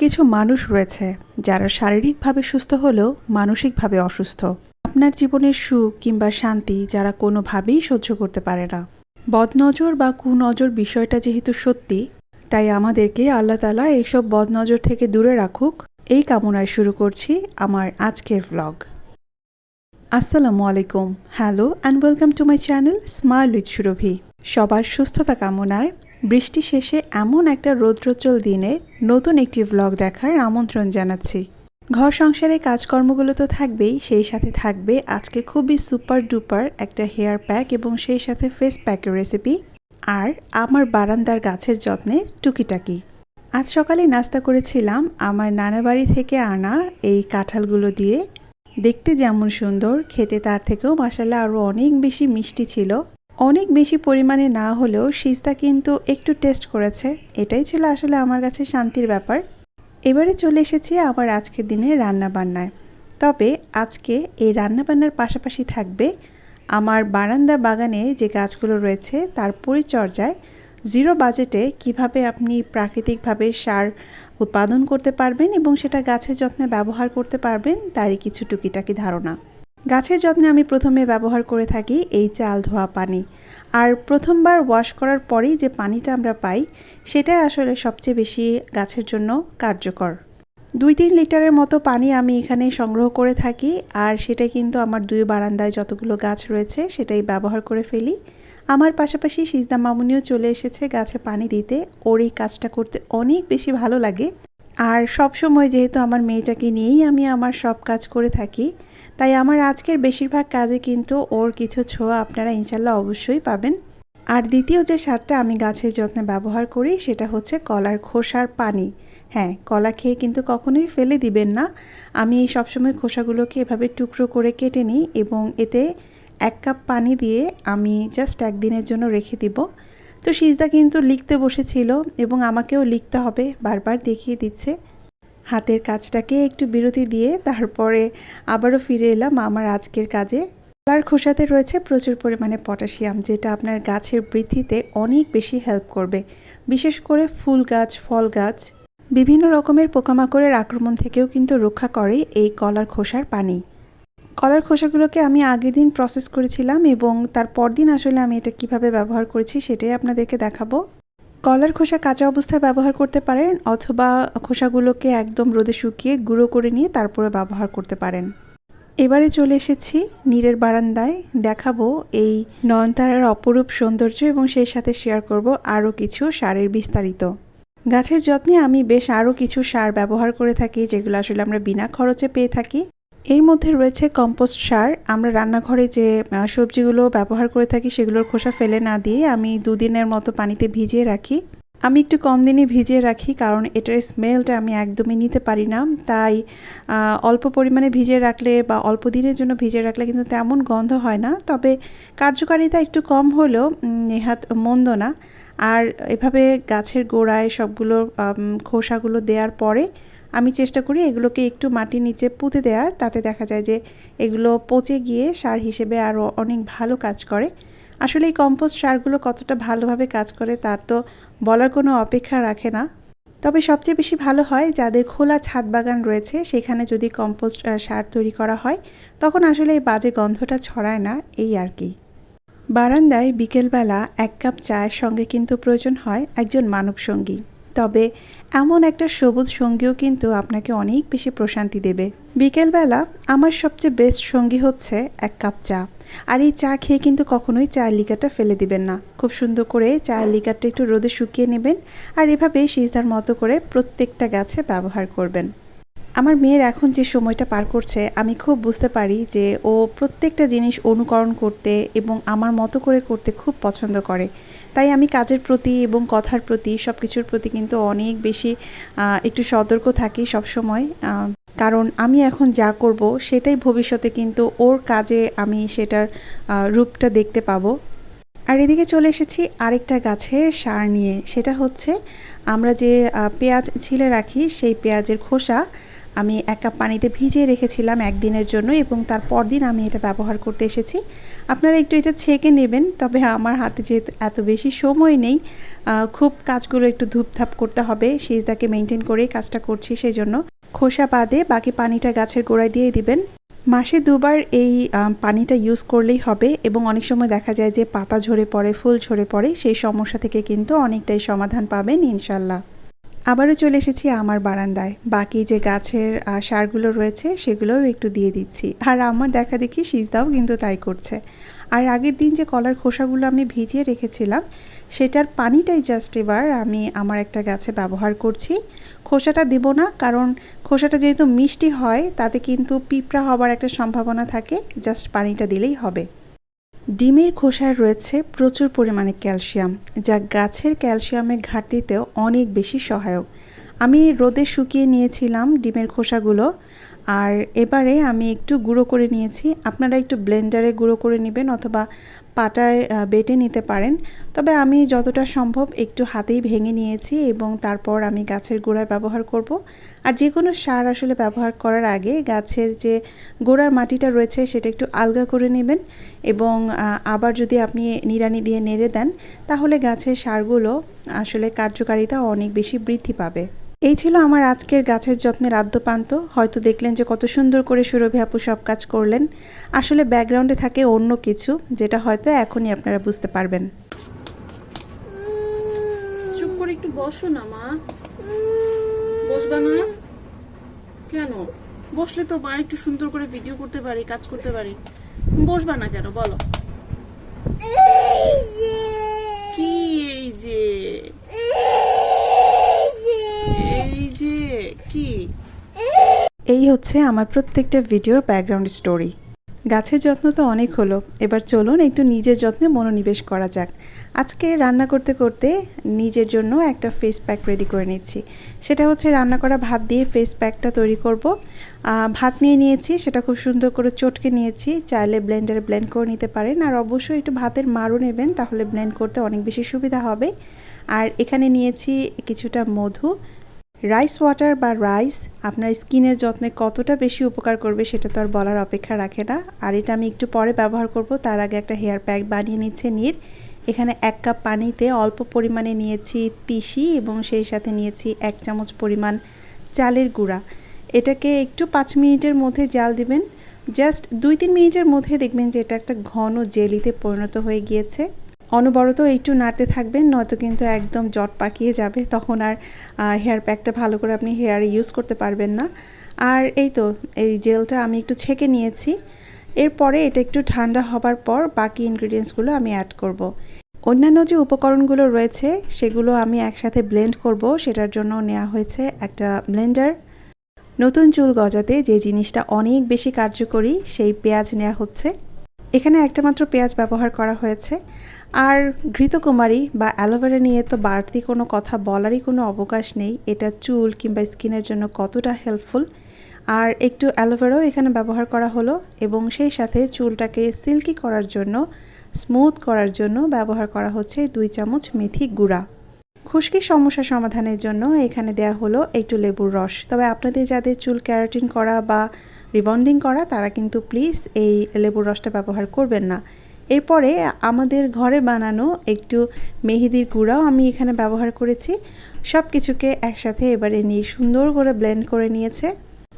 কিছু মানুষ রয়েছে যারা শারীরিকভাবে সুস্থ হলেও মানসিকভাবে অসুস্থ। আপনার জীবনের সুখ কিংবা শান্তি যারা কোনোভাবেই সহ্য করতে পারে না। বদনজর বা কুনজর বিষয়টা যেহেতু সত্যি, তাই আমাদেরকে আল্লাহ তালা এইসব বদনজর থেকে দূরে রাখুক। এই কামনায় শুরু করছি আমার আজকের ভ্লগ আসসালামু আলাইকুম, hello and welcome to my channel smile with Surabhi সবার সুস্থতা কামনায় বৃষ্টি শেষে এমন একটা রৌদ্রোজ্জ্বল দিনে নতুন একটি ভ্লগ দেখার আমন্ত্রণ জানাচ্ছি। ঘর সংসারের কাজকর্মগুলো তো থাকবেই, সেই সাথে থাকবে আজকে খুবই সুপার ডুপার একটা হেয়ার প্যাক এবং সেই সাথে ফেস প্যাকের রেসিপি আর আমার বারান্দার গাছের যত্নে টুকিটাকি। আজ সকালে নাস্তা করেছিলাম আমার নানা বাড়ি থেকে আনা এই কাঁঠালগুলো দিয়ে। দেখতে যেমন সুন্দর, খেতে তার থেকেও মশালা আরও অনেক বেশি মিষ্টি ছিল। অনেক বেশি পরিমাণে না হলেও সিস্তা কিন্তু একটু টেস্ট করেছে। এটাই ছিল আসলে আমার কাছে শান্তির ব্যাপার। এবারে চলে এসেছি আবার আজকের দিনে রান্না বান্নায় তবে আজকে এই রান্না বান্নার পাশাপাশি থাকবে আমার বারান্দা বাগানে যে গাছগুলো রয়েছে তার পরিচর্যায় জিরো বাজেটে কীভাবে আপনি প্রাকৃতিকভাবে সার উৎপাদন করতে পারবেন এবং সেটা গাছের যত্নে ব্যবহার করতে পারবেন, তারই কিছু টুকিটাকি ধারণা। গাছের যত্নে আমি প্রথমে ব্যবহার করে থাকি এই চাল ধোয়া পানি। আর প্রথমবার ওয়াশ করার পরেই যে পানিটা আমরা পাই, সেটাই আসলে সবচেয়ে বেশি গাছের জন্য কার্যকর। দুই তিন লিটারের মতো পানি আমি এখানে সংগ্রহ করে থাকি, আর সেটা কিন্তু আমার দুই বারান্দায় যতগুলো গাছ রয়েছে, সেটাই ব্যবহার করে ফেলি। আমার পাশাপাশি সিজদা মামুনিও চলে এসেছে গাছে পানি দিতে। ওর এই কাজটা করতে অনেক বেশি ভালো লাগে। আর সব সময় যেহেতু আমার মেয়েটাকে নিয়েই আমি আমার সব কাজ করে থাকি, তাই আমার আজকের বেশিরভাগ কাজে কিন্তু ওর কিছু ছোঁয়া আপনারা ইনশাল্লাহ অবশ্যই পাবেন। আর দ্বিতীয় যে সারটা আমি গাছের যত্নে ব্যবহার করি সেটা হচ্ছে কলার খোসার পানি। হ্যাঁ কলা খেয়ে কিন্তু কখনোই ফেলে দিবেন না। আমি সবসময় খোসাগুলোকে এভাবে টুকরো করে কেটে নিই এবং এতে এক কাপ পানি দিয়ে আমি জাস্ট একদিনের জন্য রেখে দিব। তো সিজদা কিন্তু লিখতে বসেছিল এবং আমাকেও লিখতে হবে, বারবার দেখিয়ে দিচ্ছে। হাতের কাজটাকে একটু বিরতি দিয়ে তারপরে আবারও ফিরে এলাম আমার আজকের কাজে। কলার খোসাতে রয়েছে প্রচুর পরিমাণে পটাশিয়াম, যেটা আপনার গাছের বৃদ্ধিতে অনেক বেশি হেল্প করবে। বিশেষ করে ফুল গাছ, ফল গাছ, বিভিন্ন রকমের পোকামাকড়ের আক্রমণ থেকেও কিন্তু রক্ষা করে এই কলার খোসার পানি। কলার খোসাগুলোকে আমি আগের দিন প্রসেস করেছিলাম এবং তার পরদিন আসলে আমি এটা কীভাবে ব্যবহার করেছি সেটাই আপনাদেরকে দেখাবো। কলার খোসা কাঁচা অবস্থায় ব্যবহার করতে পারেন অথবা খোসাগুলোকে একদম রোদে শুকিয়ে গুঁড়ো করে নিয়ে তারপরে ব্যবহার করতে পারেন। এবারে চলে এসেছি নীরের বারান্দায়। দেখাবো এই নয়নতারার অপরূপ সৌন্দর্য এবং সেই সাথে শেয়ার করব আরও কিছু সারের বিস্তারিত। গাছের যত্নে আমি বেশ আরও কিছু সার ব্যবহার করে থাকি যেগুলো আসলে আমরা বিনা খরচে পেয়ে থাকি। এর মধ্যে রয়েছে কম্পোস্ট সার। আমরা রান্নাঘরে যে সবজিগুলো ব্যবহার করে থাকি সেগুলোর খোসা ফেলে না দিয়ে আমি দুদিনের মতো পানিতে ভিজিয়ে রাখি। আমি একটু কম দিনে ভিজিয়ে রাখি কারণ এটার স্মেলটা আমি একদমই নিতে পারি না। তাই অল্প পরিমাণে ভিজিয়ে রাখলে বা অল্প দিনের জন্য ভিজিয়ে রাখলে কিন্তু তেমন গন্ধ হয় না। তবে কার্যকারিতা একটু কম হলেও নেহাত মন্দ না। আর এভাবে গাছের গোড়ায় সবগুলো খোসাগুলো দেওয়ার পরে আমি চেষ্টা করি এগুলোকে একটু মাটির নিচে পুঁতে দেওয়ার তাতে দেখা যায় যে এগুলো পচে গিয়ে সার হিসেবে আরও অনেক ভালো কাজ করে। আসলে এই কম্পোস্ট সারগুলো কতটা ভালোভাবে কাজ করে তার তো বলার কোনো অপেক্ষা রাখে না। তবে সবচেয়ে বেশি ভালো হয় যাদের খোলা ছাদ বাগান রয়েছে, সেখানে যদি কম্পোস্ট সার তৈরি করা হয়, তখন আসলে এই বাজে গন্ধটা ছড়ায় না, এই আর কি। বারান্দায় বিকেলবেলা এক কাপ চায়ের সঙ্গে কিন্তু প্রয়োজন হয় একজন মানব সঙ্গী তবে এমন একটা সবুজ সঙ্গীও কিন্তু আপনাকে অনেক বেশি প্রশান্তি দেবে। বিকেলবেলা আমার সবচেয়ে বেস্ট সঙ্গী হচ্ছে এক কাপ চা। আর এই চা খেয়ে কিন্তু কখনোই চায়ের লিকারটা ফেলে দিবেন না। খুব সুন্দর করে চায়ের লিকারটা একটু রোদে শুকিয়ে নেবেন আর এভাবে সিজার মতো করে প্রত্যেকটা গাছে ব্যবহার করবেন। আমার মেয়ের এখন যে সময়টা পার করছে, আমি খুব বুঝতে পারি যে ও প্রত্যেকটা জিনিস অনুকরণ করতে এবং আমার মতো করে করতে খুব পছন্দ করে। তাই আমি কাজের প্রতি এবং কথার প্রতি সব কিছুর প্রতি কিন্তু অনেক বেশি একটু সতর্ক থাকি সবসময়। কারণ আমি এখন যা করব সেটাই ভবিষ্যতে কিন্তু ওর কাজে আমি সেটার রূপটা দেখতে পাবো। আর এদিকে চলে এসেছি আরেকটা গাছে সার নিয়ে। সেটা হচ্ছে আমরা যে পেঁয়াজ ছিলে রাখি, সেই পেঁয়াজের খোসা আমি এক কাপ পানিতে ভিজিয়ে রেখেছিলাম একদিনের জন্য এবং তার পরদিন আমি এটা ব্যবহার করতে এসেছি। আপনারা একটু এটা ছেঁকে নেবেন, তবে আমার হাতে যেহেতু এত বেশি সময় নেই খুব কাজগুলো একটু ধূপধাপ করতে হবে। সিজদাকে মেনটেন করেই কাজটা করছি সেই জন্য খোসা বাদে বাকি পানিটা গাছের গোড়ায় দিয়ে দিবেন। মাসে দুবার এই পানিটা ইউজ করলেই হবে এবং অনেক সময় দেখা যায় যে পাতা ঝরে পড়ে, ফুল ঝরে পড়ে, সেই সমস্যা থেকে কিন্তু অনেকটাই সমাধান পাবেন ইনশাল্লাহ। আবারও চলে এসেছি আমার বারান্দায়। বাকি যে গাছের সারগুলো রয়েছে সেগুলোও একটু দিয়ে দিচ্ছি। আর আমার দেখা দেখি সিজদাও কিন্তু তাই করছে। আর আগের দিন যে কলার খোসাগুলো আমি ভিজিয়ে রেখেছিলাম, সেটার পানিটাই জাস্ট এবার আমি আমার একটা গাছে ব্যবহার করছি। খোসাটা দেব না, কারণ খোসাটা যেহেতু মিষ্টি হয়, তাতে কিন্তু পিঁপড়া হবার একটা সম্ভাবনা থাকে জাস্ট পানিটা দিলেই হবে। ডিমের খোসায় রয়েছে প্রচুর পরিমাণে ক্যালসিয়াম, যা গাছের ক্যালসিয়ামের ঘাটতিতেও অনেক বেশি সহায়ক। আমি রোদে শুকিয়ে নিয়েছিলাম ডিমের খোসাগুলো, আর এবারে আমি একটু গুঁড়ো করে নিয়েছি। আপনারা একটু ব্লেন্ডারে গুঁড়ো করে নেবেন অথবা পাটায় বেটে নিতে পারেন। তবে আমি যতটা সম্ভব একটু হাতেই ভেঙে নিয়েছি এবং তারপর আমি গাছের গোড়ায় ব্যবহার করব। আর যে কোনো সার আসলে ব্যবহার করার আগে গাছের যে গোড়ার মাটিটা রয়েছে সেটা একটু আলগা করে নেবেন এবং আবার যদি আপনি নিড়ানি দিয়ে নেড়ে দেন, তাহলে গাছের সারগুলো আসলে কার্যকারিতা অনেক বেশি বৃদ্ধি পাবে। এই ছিল আমার আজকের গাছের যত্নের আদ্যপান্ত। হয়তো দেখলেন যে কত সুন্দর করে সুরভি আপু সব কাজ করলেন। আসলে ব্যাকগ্রাউন্ডে থাকে অন্য কিছু, যেটা হয়তো এখনই আপনারা বুঝতে পারবেন। চুপ করে একটু বসো না, মা। বসবা না? কেন? বসলে তো মা একটু সুন্দর করে ভিডিও করতে পারি, কাজ করতে পারি। বসবা না কেন? বলো কি এই যে এই যে কি? এই হচ্ছে আমার প্রত্যেকটা ভিডিওর ব্যাকগ্রাউন্ড স্টোরি গাছের যত্ন তো অনেক হলো। এবার চলুন একটু নিজের যত্নে মনোনিবেশ করা যাক। আজকে রান্না করতে করতে নিজের জন্য একটা ফেস প্যাক রেডি করে নিচ্ছি। সেটা হচ্ছে রান্না করা ভাত দিয়ে ফেস প্যাকটা তৈরি করব। ভাত নিয়ে নিয়েছি, সেটা খুব সুন্দর করে চটকে নিয়েছি। চাইলে ব্লেন্ডারে ব্লেন্ড করে নিতে পারেন। আর অবশ্যই একটু ভাতের মারও নেবেন, তাহলে ব্লেন্ড করতে অনেক বেশি সুবিধা হবে। আর এখানে নিয়েছি কিছুটা মধু। রাইস ওয়াটার বা রাইস আপনার স্কিনের যত্নে কতটা বেশি উপকার করবে সেটা তো আর বলার অপেক্ষা রাখে না। আর এটা আমি একটু পরে ব্যবহার করব। তার আগে একটা হেয়ার প্যাক বানিয়ে নিচ্ছে নীর। এখানে এক কাপ পানিতে অল্প পরিমাণে নিয়েছি তিসি এবং সেই সাথে নিয়েছি এক চামচ পরিমাণ চালের গুঁড়া। এটাকে একটু পাঁচ মিনিটের মধ্যে জাল দিবেন। জাস্ট দুই তিন মিনিটের মধ্যে দেখবেন যে এটা একটা ঘন জেলিতে পরিণত হয়ে গিয়েছে। অনবরত একটু নাড়তে থাকবেন, নয়তো কিন্তু একদম জট পাকিয়ে যাবে। তখন আর হেয়ার প্যাকটা ভালো করে আপনি হেয়ার ইউজ করতে পারবেন না। আর এই তো, এই জেলটা আমি একটু ছেঁকে নিয়েছি। এরপরে এটা একটু ঠান্ডা হবার পর বাকি ইনগ্রিডিয়েন্টসগুলো আমি অ্যাড করব। অন্যান্য যে উপকরণগুলো রয়েছে, সেগুলো আমি একসাথে ব্লেন্ড করব। সেটার জন্য নেওয়া হয়েছে একটা ব্লেন্ডার নতুন চুল গজাতে যে জিনিসটা অনেক বেশি কার্যকরী, সেই পেঁয়াজ নেওয়া হচ্ছে। এখানে একটা মাত্র পেঁয়াজ ব্যবহার করা হয়েছে। আর ঘৃতকুমারী বা অ্যালোভেরা নিয়ে তো বাড়তি কোনো কথা বলারই কোনো অবকাশ নেই। এটা চুল কিংবা স্কিনের জন্য কতটা হেল্পফুল? আর একটু অ্যালোভেরাও এখানে ব্যবহার করা হলো এবং সেই সাথে চুলটাকে সিল্কি করার জন্য, স্মুথ করার জন্য ব্যবহার করা হচ্ছে দুই চামচ মেথি গুঁড়া। খুশকি সমস্যা সমাধানের জন্য এখানে দেয়া হলো একটু লেবুর রস। তবে আপনাদের যাদের চুল ক্যারাটিন করা বা রিবন্ডিং করা, তারা কিন্তু প্লিজ এই লেবুর রসটা ব্যবহার করবেন না। এরপরে আমাদের ঘরে বানানো একটু মেহেদির গুঁড়াও আমি এখানে ব্যবহার করেছি। সব কিছুকে একসাথে এবারে নিয়ে সুন্দর করে ব্লেন্ড করে নিয়েছে।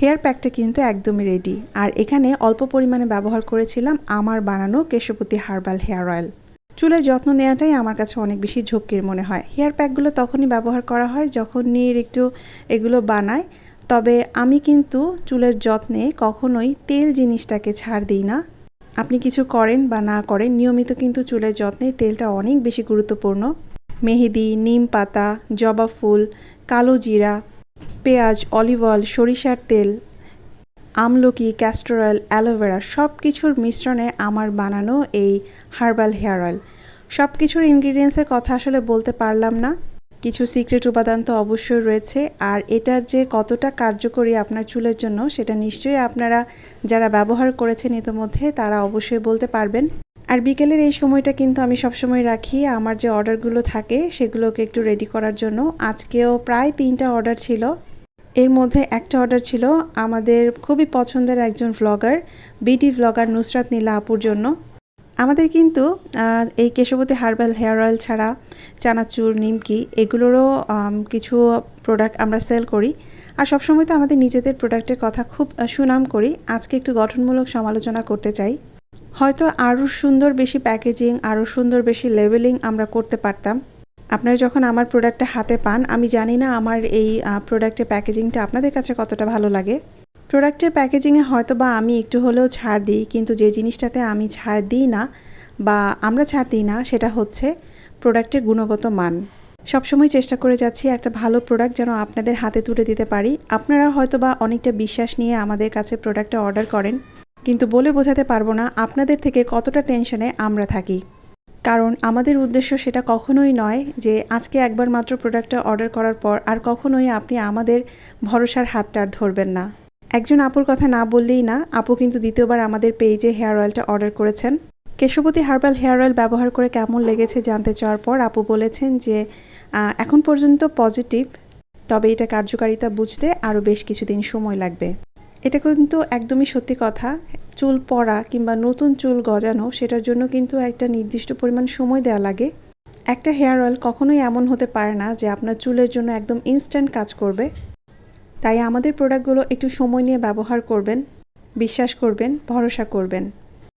হেয়ার প্যাকটা কিন্তু একদমই রেডি আর এখানে অল্প পরিমাণে ব্যবহার করেছিলাম আমার বানানো কেশবতী হার্বাল হেয়ার অয়েল চুলের যত্ন নেওয়াটাই আমার কাছে অনেক বেশি ঝক্কির মনে হয়। হেয়ার প্যাকগুলো তখনই ব্যবহার করা হয় যখন নিয়ে একটু এগুলো বানায়। তবে আমি কিন্তু চুলের যত্নে কখনোই তেল জিনিসটাকে ছাড় দিই না। আপনি কিছু করেন বা না করেন, নিয়মিত কিন্তু চুলের যত্নে তেলটা অনেক বেশি গুরুত্বপূর্ণ। মেহেদি, নিম পাতা, জবা ফুল, কালো জিরা, পেঁয়াজ, অলিভ অয়েল, সরিষার তেল, আমলকি ক্যাস্টর অয়েল অ্যালোভেরা সব কিছুর মিশ্রণে আমার বানানো এই হার্বাল হেয়ার অয়েল সব কিছুর ইনগ্রিডিয়েন্টসের কথা আসলে বলতে পারলাম না। কিছু সিক্রেট উপাদান তো অবশ্যই রয়েছে। আর এটার যে কতটা কার্যকরী আপনার চুলের জন্য, সেটা নিশ্চয়ই আপনারা যারা ব্যবহার করেছেন ইতোমধ্যে, তারা অবশ্যই বলতে পারবেন। আর বিকেলের এই সময়টা কিন্তু আমি সবসময় রাখি। আমার যে অর্ডারগুলো থাকে, সেগুলোকে একটু রেডি করার জন্য। আজকেও প্রায় তিনটা অর্ডার ছিল। এর মধ্যে একটা অর্ডার ছিল আমাদের খুবই পছন্দের একজন ভ্লগার বিটি ভ্লগার নুসরাত নীলা আপুর জন্য। আমাদের কিন্তু এই কেশবতী হার্বাল হেয়ার অয়েল ছাড়া চানাচুর, নিমকি এগুলোরও কিছু প্রোডাক্ট আমরা সেল করি। আর সবসময় তো আমাদের নিজেদের প্রোডাক্টের কথা খুব সুনাম করি। আজকে একটু গঠনমূলক সমালোচনা করতে চাই। হয়তো আরও সুন্দর বেশি প্যাকেজিং আরও সুন্দর বেশি লেভেলিং আমরা করতে পারতাম। আপনারা যখন আমার প্রোডাক্টটা হাতে পান, আমি জানি না আমার এই প্রোডাক্টের প্যাকেজিংটা আপনাদের কাছে কতটা ভালো লাগে। প্রোডাক্টের প্যাকেজিংয়ে হয়তো বা আমি একটু হলেও ছাড় দিই, কিন্তু যে জিনিসটাতে আমি ছাড় দিই না বা আমরা ছাড় দিই না, সেটা হচ্ছে প্রোডাক্টের গুণগত মান। সবসময় চেষ্টা করে যাচ্ছি একটা ভালো প্রোডাক্ট যেন আপনাদের হাতে তুলে দিতে পারি। আপনারা হয়তো বা অনেকটা বিশ্বাস নিয়ে আমাদের কাছে প্রোডাক্টটা অর্ডার করেন, কিন্তু বলে বোঝাতে পারব না আপনাদের থেকে কতটা টেনশনে আমরা থাকি। কারণ আমাদের উদ্দেশ্য সেটা কখনোই নয় যে আজকে একবার মাত্র প্রোডাক্টটা অর্ডার করার পর আর কখনোই আপনি আমাদের ভরসার হাতটা আর ধরবেন না। একজন আপুর কথা না বললেই না, আপু কিন্তু দ্বিতীয়বার আমাদের পেজে হেয়ার অয়েলটা অর্ডার করেছেন। কেশবতী হার্বাল হেয়ার অয়েল ব্যবহার করে কেমন লেগেছে জানতে চাওয়ার পর আপু বলেছেন যে এখন পর্যন্ত পজিটিভ, তবে এটা কার্যকারিতা বুঝতে আরও বেশ কিছুদিন সময় লাগবে। এটা কিন্তু একদমই সত্যি কথা, চুল পড়া কিংবা নতুন চুল গজানো সেটার জন্য কিন্তু একটা নির্দিষ্ট পরিমাণ সময় দেওয়া লাগে। একটা হেয়ার অয়েল কখনোই এমন হতে পারে না যে আপনার চুলের জন্য একদম ইনস্ট্যান্ট কাজ করবে। তাই আমাদের প্রোডাক্টগুলো একটু সময় নিয়ে ব্যবহার করবেন, বিশ্বাস করবেন, ভরসা করবেন।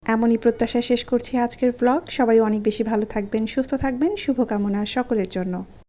এমনই প্রত্যাশা শেষ করছি আজকের ব্লগ সবাই অনেক বেশি ভালো থাকবেন, সুস্থ থাকবেন। শুভকামনা সকলের জন্য।